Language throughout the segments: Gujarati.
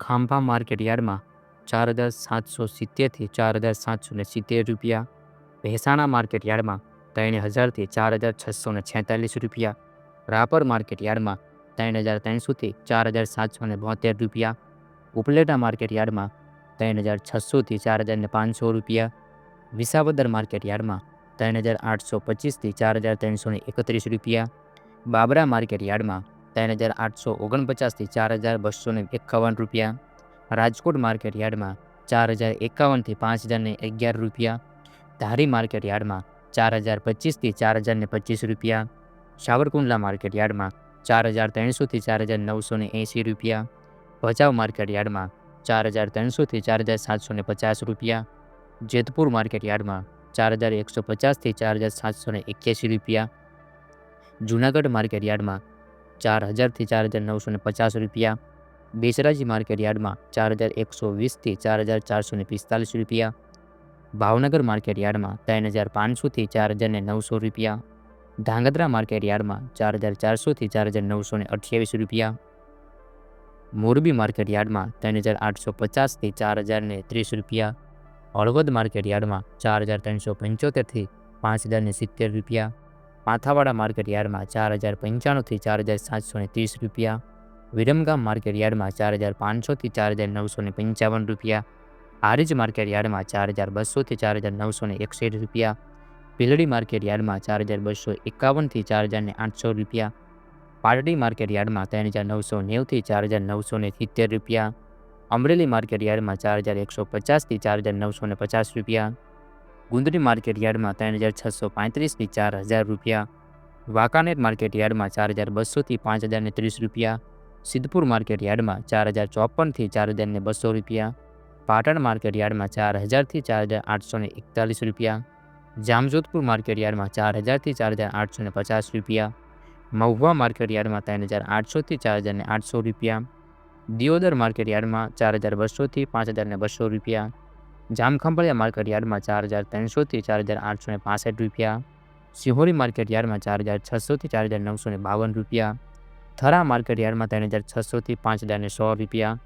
ખાંભા માર્કેટ યાર્ડમાં ચાર હજાર સાતસો સિત્તેરથી ચાર હજાર સાતસો ને સિત્તેર રૂપિયા, ભેસાણા માર્કેટ યાર્ડમાં ત્રણ હજારથી ચાર હજાર છસો ને છેતાલીસ રૂપિયા, રાપર માર્કેટ યાર્ડમાં ત્રણ હજાર ત્રણસોથી ચાર હજાર સાતસો ને બોતેર રૂપિયા, ઉપલેટા માર્કેટ યાર્ડમાં ત્રણ હજાર છસોથી ચાર હજાર ને પાંચસો રૂપિયા, વિસાવદર માર્કેટ યાર્ડમાં ત્રણ હજાર આઠસો પચીસથી ચાર હજાર ત્રણસો એકત્રીસ રૂપિયા, બાબરા માર્કેટ યાર્ડમાં ત્રણ હજાર આઠસો ઓગણપચાસથી ચાર હજાર બસો એકાવન રૂપિયા. રાજકોટ માર્કેટ યાર્ડમાં ચાર હજાર એકાવનથી પાંચ હજાર ને અગિયાર રૂપિયા. ધારી માર્કેટ યાર્ડમાં ચાર હજાર પચીસથી ચાર હજાર ને પચીસ રૂપિયા. સાવરકુંડલા માર્કેટ યાર્ડમાં ચાર હજાર ત્રણસોથી ચાર હજાર નવસો એંસી રૂપિયા. ભચાઉ માર્કેટ યાર્ડમાં ચાર હજાર ત્રણસોથી ચાર હજાર સાતસો ને પચાસ રૂપિયા. જેતપુર માર્કેટ યાર્ડમાં ચાર હજાર એકસો પચાસથી ચાર હજાર સાતસો એક્યાસી રૂપિયા. જૂનાગઢ માર્કેટ યાર્ડમાં ચાર હજારથી ચાર હજાર નવસો ને પચાસ રૂપિયા. બેસરાજી માર્કેટ યાર્ડમાં ચાર હજાર એકસો વીસથી ચાર હજાર ચારસો ને પિસ્તાલીસ રૂપિયા. ભાવનગર માર્કેટ યાર્ડમાં ત્રણ હજાર પાંચસોથી ચાર હજાર નવસો રૂપિયા. ધાંગધ્રા માર્કેટ યાર્ડમાં ચાર હજાર ચારસોથી ચાર હજાર નવસો ને અઠ્યાવીસ રૂપિયા. મોરબી માર્કેટ યાર્ડમાં ત્રણ હજાર આઠસો પચાસથી ચાર હજાર ત્રીસ રૂપિયા. હળવદ માર્કેટ યાર્ડમાં ચાર હજાર ત્રણસો પંચોતેરથી પાંચ હજાર સિત્તેર રૂપિયા. માથાવાડા માર્કેટ યાર્ડમાં ચાર હજાર પંચાણુંથી ચાર હજાર સાતસો ને ત્રીસ રૂપિયા વિરમગામ માર્કેટ યાર્ડમાં ચાર હજાર પાંચસોથી ચાર હજાર નવસો ને પંચાવન રૂપિયા હારીજ માર્કેટ યાર્ડમાં ચાર હજાર બસોથી ચાર હજાર નવસો ને એકસઠ રૂપિયા ભીલડી માર્કેટ યાર્ડમાં ચાર હજાર બસો એકાવનથી ચાર હજાર ને આઠસો રૂપિયા પાટડી માર્કેટ યાર્ડમાં ત્રણ હજાર નવસો નેવથી ચાર હજાર નવસો ને સિત્તેર રૂપિયા અમરેલી માર્કેટ યાર્ડમાં ચાર હજાર એકસો પચાસથી ચાર હજાર નવસો ને પચાસ રૂપિયા ગુંદરી માર્કેટ યાર્ડમાં ત્રણ હજાર છસો પાંત્રીસથી ચાર હજાર રૂપિયા, વાંકાનેર માર્કેટ યાર્ડમાં ચાર હજાર બસોથી પાંચ હજારને ત્રીસ રૂપિયા, સિદ્ધપુર માર્કેટ યાર્ડમાં ચાર હજાર ચોપનથી ચાર હજારને બસો રૂપિયા, પાટણ માર્કેટ યાર્ડમાં ચાર હજારથી ચાર હજાર આઠસો ને એકતાલીસ રૂપિયા, જામજોધપુર માર્કેટ યાર્ડમાં ચાર હજારથી ચાર હજાર આઠસો ને પચાસ રૂપિયા, મહુવા માર્કેટ યાર્ડમાં ત્રણ હજાર આઠસોથી ચાર હજારને આઠસો રૂપિયા, દિયોદર માર્કેટ યાર્ડમાં ચાર હજાર બસોથી પાંચ હજારને બસો રૂપિયા જામખંભાળિયા માર્કેટ યાર્ડમાં ચાર હજાર ત્રણસોથી ચાર હજાર આઠસો ને પાસઠ રૂપિયા. સિહોરી માર્કેટ યાર્ડમાં ચાર હજાર છસોથી ચાર હજાર નવસો ને બાવન રૂપિયા. થરા માર્કેટ યાર્ડમાં ત્રણ હજાર છસોથી પાંચ હજાર ને સો રૂપિયા.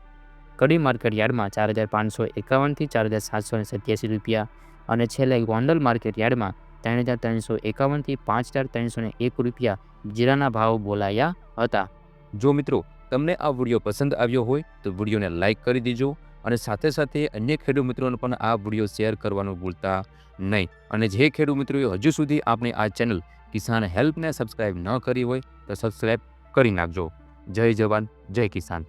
કડી માર્કેટ યાર્ડમાં ચાર હજાર પાંચસો એકાવનથી ચાર હજાર સાતસો ને સત્યાસી રૂપિયા. અને છેલ્લે ગોંડલ માર્કેટ યાર્ડમાં ત્રણ હજાર ત્રણસો એકાવનથી પાંચ હજાર ત્રણસો ને એક રૂપિયા જીરાના ભાવ બોલાયા હતા. જો મિત્રો, તમને આ વીડિયો પસંદ આવ્યો હોય તો વિડીયોને લાઇક કરી દીજો અને સાથે સાથે અન્ય ખેડૂત મિત્રોને પણ આ વીડિયો શેર કરવાનું ભૂલતા નહીં. અને જે ખેડૂત મિત્રોએ હજુ સુધી આપણે આ ચેનલ કિસાન હેલ્પને સબસ્ક્રાઇબ ન કરી હોય તો સબસ્ક્રાઇબ કરી નાખજો. જય જવાન, જય કિસાન.